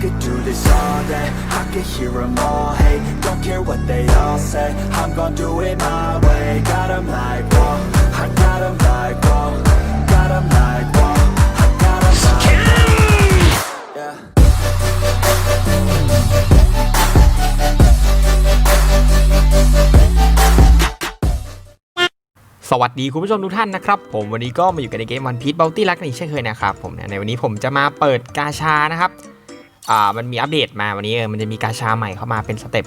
could do this all day I could hear them all hate Don't care what they all say I'm gon' do it my way Got 'em like, whoa I got 'em like, whoa Got 'em like, whoa I got 'em like, whoa Yeah สวัสดีคุณผู้ชมทุกท่านนะครับ ผมวันนี้ก็มาอยู่กันในเกมวันพี e บัลตี้ลักอีกเช่นเคยนะครับผมนะในวันนี้ผมจะมาเปิดกาชานะครับ อ่ามันมีอัปเดตมาวันนี้มันจะมีกาชาใหม่เข้ามาเป็นสเต็ป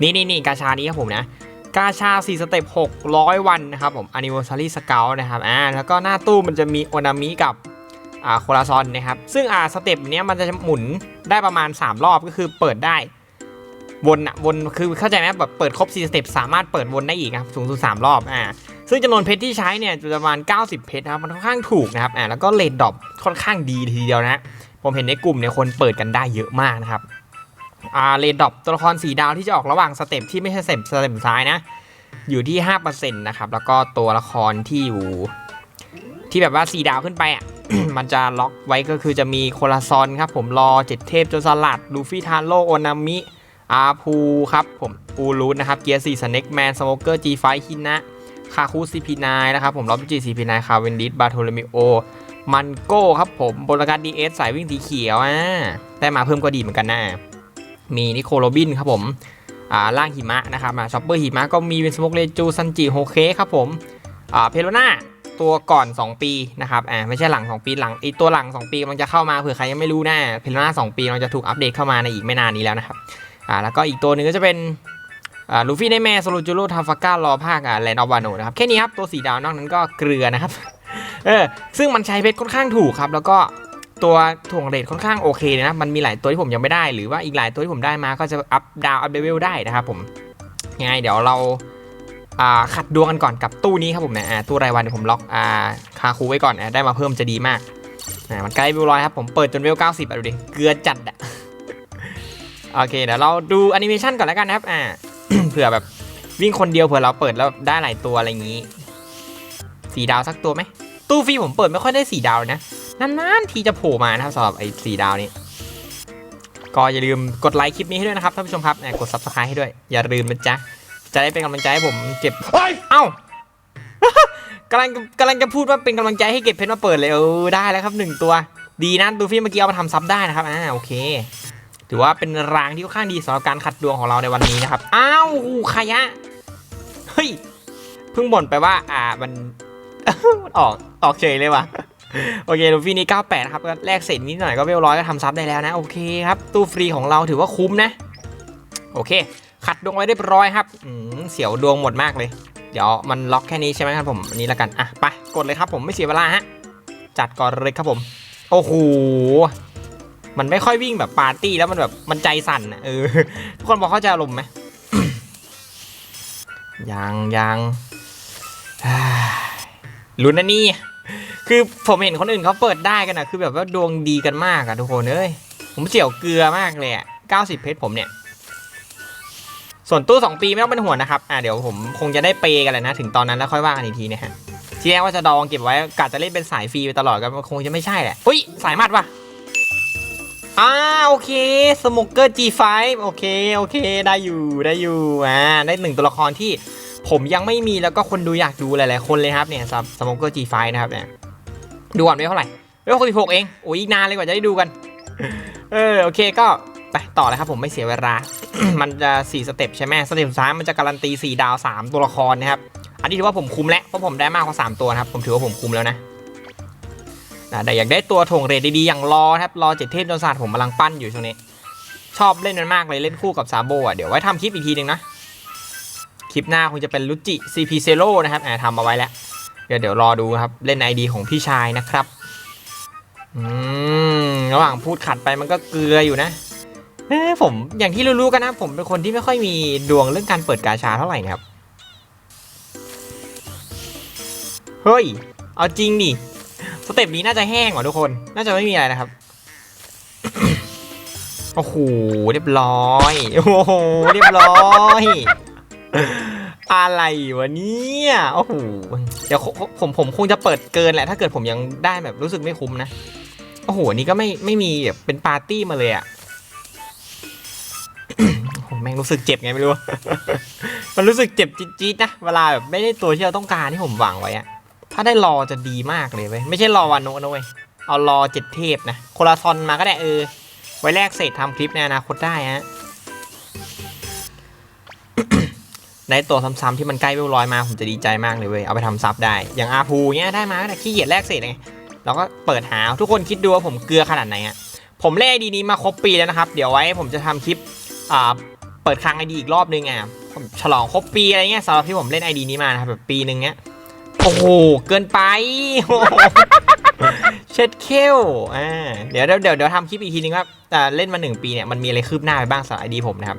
นี่นี่นี่กาชานี้ครับผมนะกาชา 4 สเต็ป 600 วันนะครับผม Anniversary Scout นะครับ อ่า แล้วก็หน้าตู้มันจะมีโอนามิกับ อ่า โคลาซอนนะครับ ซึ่งอ่า สเต็ปเนี้ยมันจะหมุนได้ประมาณ 3 รอบก็คือเปิดได้ วนอะวน คือเข้าใจไหมแบบเปิดครบ 4 สเต็ป สามารถเปิดวนได้อีกครับ สูงสุด 3 รอบ อ่า ซึ่งจำนวนเพชรที่ใช้เนี่ยจะประมาณ 90 เพชรนะครับ มันค่อนข้างถูกนะครับ อ่า แล้วก็เลดดรอปค่อนข้างดีทีเดียวนะ ผมเห็นในกลุ่มเนี่ยคนเปิดกันได้เยอะมากนะครับอาเลดดอปตัวละครสีดาวที่จะออกระหว่างสเต็ปที่ไม่ใช่สเต็ปสเต็ปสุดท้ายนะ อยู่ที่ 5%นะครับ แล้วก็ตัวละครที่อยู่ ที่แบบว่าสีดาวขึ้นไปอะ มันจะล็อกไว้ก็คือจะมีโคลาซอนครับ ผมรอเจ็ดเทพโจนสลัดลูฟี่ทานโร่โอนามิ อาพูครับผมอูรูนนะครับเกียร์สี่สเน็กแมนสโมเกอร์จีไฟฮินะคาคูซีพีนายนะครับผมล็อบจีซีพีนายคาเวนดิสบาโทเลมิโอ มันโก้ครับผมบนการดีเอสสายวิ่งสีเขียวอะแต่มาเพิ่มก็ดีเหมือนกันนะ มีนิโคโรบินครับผมอ่าล่างหิมะนะครับมาช็อปเปอร์หิมะก็มีเป็นสโมกเลจูซันจิโฮเคครับผมอ่าเพโลนาตัวก่อน 2 ปีนะครับอ่าไม่ใช่หลัง 2 ปีหลังไอตัวหลัง 2 ปีมันจะเข้ามาเผื่อใครยังไม่รู้นะเพโลนา2 ปีมันจะถูกอัปเดตเข้ามาในอีกไม่นานนี้แล้วนะครับอ่าแล้วก็อีกตัวหนึ่งก็จะเป็นอ่าลูฟี่ในแม่โซโลจูโร่ทาฟาก้ารอภาคอ่าแลนด์ออฟวานโนนะครับแค่นี้ครับตัวสีดาวนอกนั้นก็เกลือนะครับ เออซึ่งมันใช้เพชรค่อนข้างถูกครับ แล้วก็ตัวถ่วงเรทค่อนข้างโอเคนะ มันมีหลายตัวที่ผมยังไม่ได้ หรือว่าอีกหลายตัวที่ผมได้มาก็จะอัพดาวอัพเลเวลได้นะครับผมยังไงเดี๋ยวเราอ่าขัดดวงกันก่อนกับตู้นี้ครับผมเนี่ยตู้รายวันเดี๋ยวผมล็อกอ่าคาคูไว้ก่อนอ่าได้มาเพิ่มจะดีมากมันใกล้เวลร้อยครับผมเปิดจนเวล90อะดูดิเกลือจัดอะโอเคเดี๋ยวเราดูแอนิเมชันก่อนแล้วกันนะครับอ่าเผื่อแบบวิ่งคนเดียวเผื่อเราเปิดแล้วได้หลายตัวอะไรอย่างนี้สีดาวสักตัวไหม ตู้ฟรีผมเปิดไม่ค่อยได้สีดาวเลยนะนานๆทีจะโผล่มานะครับสำหรับไอ้สีดาวนี้ก็อย่าลืมกดไลค์คลิปนี้ให้ด้วยนะครับท่านผู้ชมครับแหมกด subscribe ให้ด้วย อย่าลืมนะจ๊ะจะได้เป็นกำลังใจให้ผมเก็บเอ้ากำลังกำลังจะพูดว่าเป็นกำลังใจให้เก็บเพชรมาเปิดเลยเออได้แล้วครับหนึ่งตัว ดีนะตูฟี่เมื่อกี้เอามาทำซับได้นะครับอ่าโอเค ถือว่าเป็นรางที่ค่อนข้างดีสำหรับการขัดดวงของเราในวันนี้นะครับอ้าวขยะเฮ้ยเพิ่งบ่นไปว่าอ่ามันมัน ออกออกเฉยเลยว่ะโอเคลูฟี่นี่98ครับก็แลกเศษนิดหน่อยก็เวลร้อยก็ทำซับได้แล้วนะโอเคครับตู้ฟรีของเราถือว่าคุ้มนะ โอเค ขัดดวงไว้เรียบร้อยครับอืเสียวดวงหมดมากเลย เดี๋ยวมันล็อกแค่นี้ใช่ไหมครับผมอันนี้ละกันอะไปกดเลยครับผมไม่เสียเวลาฮะจัดก่อนเลยครับผม โอ้โหมันไม่ค่อยวิ่งแบบปาร์ตี้แล้วมันแบบมันใจสั่นอะเออทุกคนบอกเข้าใจอารมณ์ไหมยังยังอ ลุ้นนะนี่ คือผมเห็นคนอื่นเขาเปิดได้กันนะคือแบบว่าดวงดีกันมากอะทุกคนเอ้ย ผมเสียวเกลือมากเลยอะ90 เพชรผมเนี่ย ส่วนตู้ 2 ปีไม่ต้องเป็นห่วงนะครับ อ่าเดี๋ยวผมคงจะได้เปย์กันแหละนะ ถึงตอนนั้นแล้วค่อยว่ากันอีกทีนะฮะ ที่แรกว่าจะดองเก็บไว้กะจะเล่นเป็นสายฟรีไปตลอดก็คงจะไม่ใช่แหละอุ้ย สายมัดว่ะอ่าโอเคสโมเกอร์ G5 โอเค โอเค ได้อยู่ ได้อยู่ อ่า ได้หนึ่งตัวละครที่ ผมยังไม่มีแล้วก็คนดูอยากดูหลายๆคนเลยครับเนี่ยสโมเกอร์ G5 นะครับเนี่ยดูก่อนไม่เท่าไหร่ไม่หกสิบหกเองโอ้ยอีกนานเลยกว่าจะได้ดูกัน เออโอเคก็ไปต่อเลยครับผมไม่เสียเวลา มันจะ4สเต็ปใช่ไหมสเต็ปสุดท้ายมันจะการันตี4ดาว3ตัวละครนะครับอันนี้ถือว่าผมคุ้มแล้วเพราะผมได้มากกว่า3ตัวนะครับผมถือว่าผมคุ้มแล้วนะแต่อยากได้ตัวถงเรทดีๆอย่างรอครับรอเจ็ดเทพจนศาสตร์ผมกำลังปั้นอยู่ช่วงนี้ ชอบเล่นมันมากเลยเล่นคู่กับซาโบอะเดี๋ยวไว้ทำคลิปอีกทีหนึ่งนะ คลิปหน้าคงจะเป็นลุจิ CP z e r o นะครับอ่าทำเอาไว้แล้ว เดี๋ยวเดี๋ยวรอดูครับ เล่นไอดีของพี่ชายนะครับอืมระหว่างพูดขัดไปมันก็เกลืออยู่นะเอ้ผมอย่างที่รู้ๆกันนะ ผมเป็นคนที่ไม่ค่อยมีดวงเรื่องการเปิดกาชาเท่าไหร่นะครับ เฮ้ย เอาจริงดิสเต็ปนี้น่าจะแห้งว่ะทุกคน น่าจะไม่มีอะไรนะครับ โอ้โห เรียบร้อย โอ้โห เรียบร้อย อะไรวะเนี่ยโอ้โหเดี๋ยวผมผมคงจะเปิดเกินแหละ ถ้าเกิดผมยังได้แบบรู้สึกไม่คุ้มนะ โอ้โห นี่ก็ไม่ไม่มีแบบเป็นปาร์ตี้มาเลยอะผมแม่งรู้สึกเจ็บไงไม่รู้ มันรู้สึกเจ็บจี๊ดๆนะ เวลาแบบไม่ได้ตัวที่เราต้องการที่ผมหวังไว้อะถ้าได้รอจะดีมากเลยเว้ย ไม่ใช่รอวานโนะนะเว้ย เอารอเจ็ดเทพนะ โคลาซอนมาก็ได้เออ ไว้แลกเศษทำคลิปในอนาคตได้ฮะ ได้ตัวซ้ำๆที่มันใกล้เวลร้อยมาผมจะดีใจมากเลยเว้ย เอาไปทำซับได้ อย่างอาพูเนี้ยได้มาก็ได้ขี้เกียจแลกเศษไงเราก็เปิดหาทุกคนคิดดูว่าผมเกลือขนาดไหนอะผมเล่นไอดีนี้มาครบปีแล้วนะครับ เดี๋ยวไว้ผมจะทำคลิปอ่าเปิดครั้งไอดีอีกรอบนึงอะผมฉลองครบปีอะไรเงี้ยสำหรับที่ผมเล่นไอดีนี้มานะครับแบบปีหนึ่งเนี้ยโอ้โหเกินไปเช็ดเคลอ่าเดี๋ยวเดี๋ยวเดี๋ยวเดี๋ยวทำคลิปอีกทีนึงว่าแต่เล่นมาหนึ่งปีเนี่ยมันมีอะไรคืบหน้าไปบ้างสำหรับไอดีผมนะครับ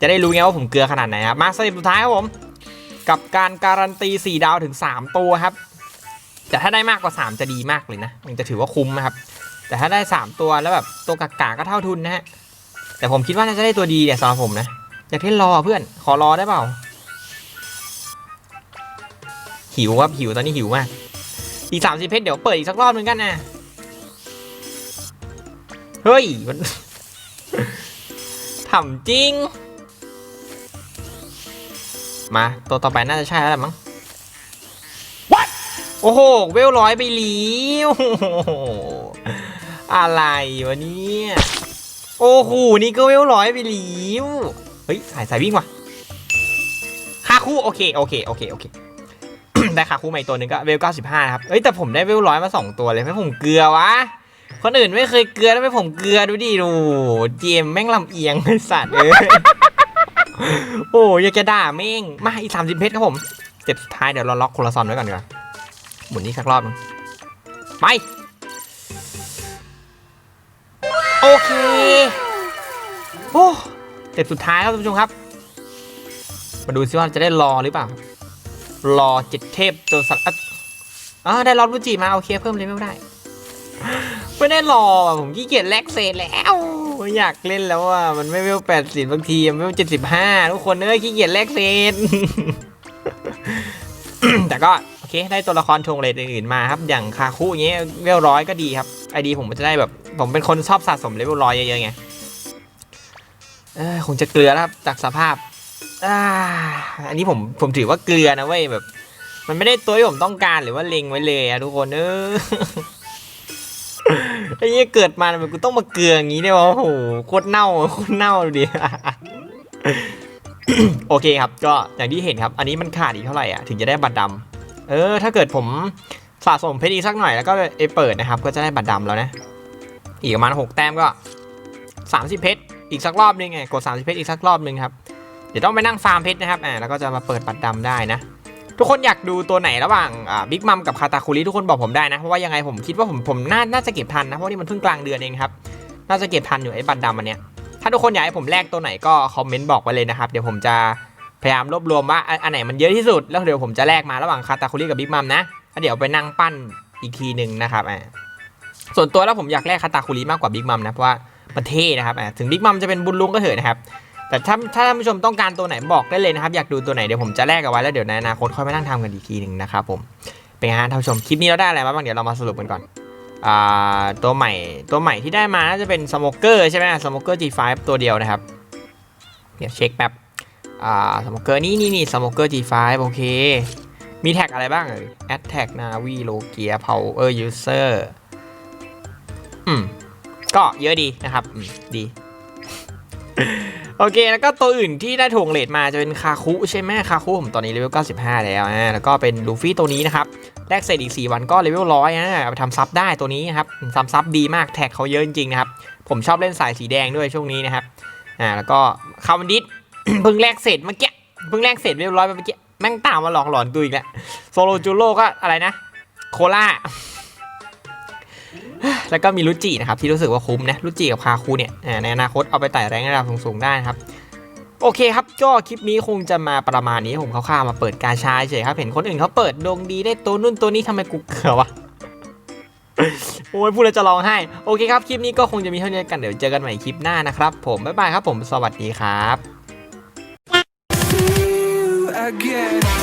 จะได้รู้ไงว่าผมเกลือขนาดไหนครับ มาสเต็ปสุดท้ายครับผม กับการการันตี 4 ดาวถึง 3 ตัวครับ แต่ถ้าได้มากกว่า 3 จะดีมากเลยนะ มันจะถือว่าคุ้มนะครับ แต่ถ้าได้ 3 ตัวแล้วแบบตัวกากาก็เท่าทุนนะฮะ แต่ผมคิดว่าน่าจะได้ตัวดีเนี่ยสำหรับผมนะ อยากเล่นรอเพื่อน ขอรอได้เปล่า หิวครับหิวตอนนี้หิวมาก อีกสามสิบเพชรเดี๋ยวเปิดอีกสักรอบหนึ่งกันนะ เฮ้ยมันทำจริง มา ตัวต่อไปน่าจะใช่แล้วแหละมั้ง What โอ้โห เวลร้อยไปหลีวอะไรวะเนี่ยโอ้โห นี่ก็เวลร้อยไปหลีวเฮ้ย สายสายวิ่งว่ะคาคู่โอเค โอเค โอเค โอเค ได้คาคู่ใหม่ตัวหนึ่งก็เวล95นะครับ เอ้ย แต่ผมได้เวลร้อยมา2ตัวเลยไม่ผมเกลือวะคนอื่นไม่เคยเกลือแล้วไม่ผมเกลือดูดิดูเจมแม่งลำเอียงไอ้สัตว์เอ้ย โอ้ยอยากจะด่าแม่งมาอีก30เพชรครับผมสเต็ปสุดท้ายเดี๋ยวเราล็อกโคลาซอนไว้ก่อนดีกว่าหมุนนี่สักรอบนึงไป โอเค โอ้สเต็ปสุดท้ายครับท่านผู้ชมครับ มาดูซิว่าจะได้รอหรือเปล่า รอเจ็ดเทพตัวสัตอะอ่าได้รอรูจิมา โอเค เพิ่มเลเวลได้ ไม่ได้รอผมขี้เกียจแลกเศษแล้ว ไม่อยากเล่นแล้วอะ มันไม่เวลแปดสิบบางทีมันเวลเจ็ดสิบห้าทุกคนเอ้ยขี้เกียจแลกเศษแต่ก็โอเคได้ตัวละครชงเลดอื่นๆมาครับ อย่างคาคุเงี้ยเวลร้อยก็ดีครับไอดีผมจะได้แบบ ผมเป็นคนชอบสะสมเลเวลร้อยเยอะๆไงเออคงจะเกลือครับจากสภาพอ่าอันนี้ผมผมถือว่าเกลือนะเว้ยแบบ มันไม่ได้ตัวที่ผมต้องการหรือว่าเล็งไว้เลยอะทุกคนเออ ไอ้เหี้ยเกิดมาทำไมกูต้องมาเกลืออย่างนี้เนี่ยวะโอ้โหโคตรเน่าโคตรเน่าดูดิ โอเคครับ ก็อย่างที่เห็นครับ อันนี้มันขาดอีกเท่าไหร่อะถึงจะได้บัตรดำเออ ถ้าเกิดผมสะสมเพชรอีกสักหน่อยแล้วก็เอเปิดนะครับ ก็จะได้บัตรดำแล้วนะ อีกประมาณ6แต้มก็ 30 เพชรอีกสักรอบนึงไงกด 30 เพชรอีกสักรอบนึงครับเดี๋ยวต้องไปนั่งฟาร์มเพชรนะครับอ่าแล้วก็จะมาเปิดบัตรดำได้นะ ทุกคนอยากดูตัวไหนระหว่างบิ๊กมัมกับคาตาคุริทุกคนบอกผมได้นะ เพราะว่ายังไงผมคิดว่าผมผมน่าน่าจะเก็บทันนะ เพราะนี่มันเพิ่งกลางเดือนเองครับ น่าจะเก็บทันอยู่ไอ้บัตรดำอันเนี้ยถ้าทุกคนอยากให้ผมแลกตัวไหนก็คอมเมนต์บอกไว้เลยนะครับเดี๋ยวผมจะพยายามรวบรวมว่าอันไหนมันเยอะที่สุดแล้วเดี๋ยวผมจะแลกมาระหว่างคาตาคุริกับบิ๊กมัมนะแล้วเดี๋ยวไปนั่งปั้นอีกทีหนึ่งนะครับอ่าส่วนตัวแล้วผมอยากแลกคาตาคุริมากกว่าบิ๊กมัมนะเพราะว่ามันเท่นะครับอ่าถึงบิ๊กมัมจะเป็นบุญลุงก็เถอะนะครับ แต่ถ้าถ้าท่านผู้ชมต้องการตัวไหนบอกได้เลยนะครับ อยากดูตัวไหนเดี๋ยวผมจะแลกเอาไว้แล้วเดี๋ยวในอนาคตค่อยมานั่งทำกันอีกทีหนึ่งนะครับผม เป็นไงฮะท่านผู้ชมคลิปนี้เราได้อะไรมาบ้างเดี๋ยวเรามาสรุปกันก่อนอ่าตัวใหม่ตัวใหม่ที่ได้มาน่าจะเป็นสโมเกอร์ใช่ไหมสโมเกอร์ G5 ตัวเดียวนะครับ เดี๋ยวเช็คแป๊บอ่าสโมเกอร์นี่นี่นี่สโมเกอร์ G5 โอเค มีแท็กอะไรบ้างเอ่ยแอดแท็กนาวีโลเกียพาเวอร์ยูเซอร์อืมก็เยอะดีนะครับ อืม ดี โอเค แล้วก็ตัวอื่นที่ได้ถ่วงเลทมาจะเป็นคาคุใช่ไหมคาคุผมตอนนี้เลเวล 95 แล้วอ่าแล้วก็เป็นลูฟี่ตัวนี้นะครับแลกเสร็จอีก 4 วันก็เลเวลร้อยนะไปทำซับได้ตัวนี้นครับทำซับดีมากแท็กเขาเยอะจริงๆนะครับผมชอบเล่นสายสีแดงด้วยช่วงนี้นะครับอ่าแล้วก็คาวันดิสเพิ่งแลกเสร็จเมื่อกี้เพิ่งแลกเสร็จเลเวลร้อยไปเมื่อกี้แม่งตามมาหลอกหลอนกูอีกแล้วโซโลจูโร่ก็อะไรนะ โคล่า แล้วก็มีรุจินะครับที่รู้สึกว่าคุ้มนะรุจิกับคาคูเนี่ยในอนาคตเอาไปไต่แรงระดับสูงๆได้นะครับโอเคครับก็คลิปนี้คงจะมาประมาณนี้ผมคร่าวๆมาเปิดกาชาเฉยครับ เห็นคนอื่นเขาเปิดดวงดีได้ตัวนู่นตัวนี้ทำไมกูเกือวะโอ้ยพูดแล้วจะร้องไห้ โอเคครับ คลิปนี้ก็คงจะมีเท่านี้กันเดี๋ยวเจอกันใหม่คลิปหน้านะครับ ผมบ๊ายบายครับผมสวัสดีครับ again.